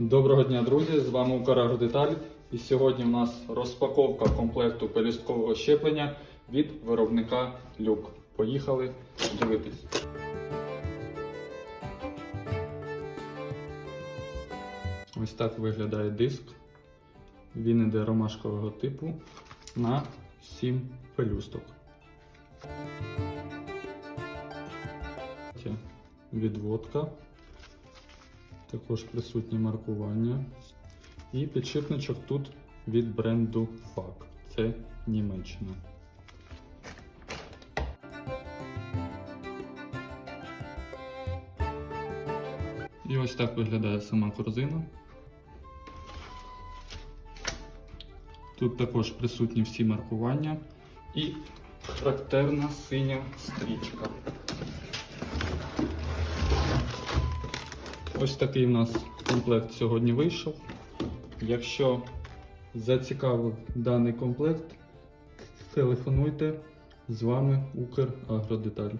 Доброго дня, друзі! З вами Украгродеталь. І сьогодні в нас розпаковка комплекту пелюсткового щеплення від виробника Люк. Поїхали дивитись. Ось так виглядає диск. Він іде ромашкового типу на 7 пелюсток. Відводка. Також присутні маркування. І підшипничок тут від бренду FAK. Це Німеччина. І ось так виглядає сама корзина. Тут також присутні всі маркування і характерна синя стрічка. Ось такий у нас комплект сьогодні вийшов. Якщо зацікавив даний комплект, телефонуйте з вами Украгродеталь.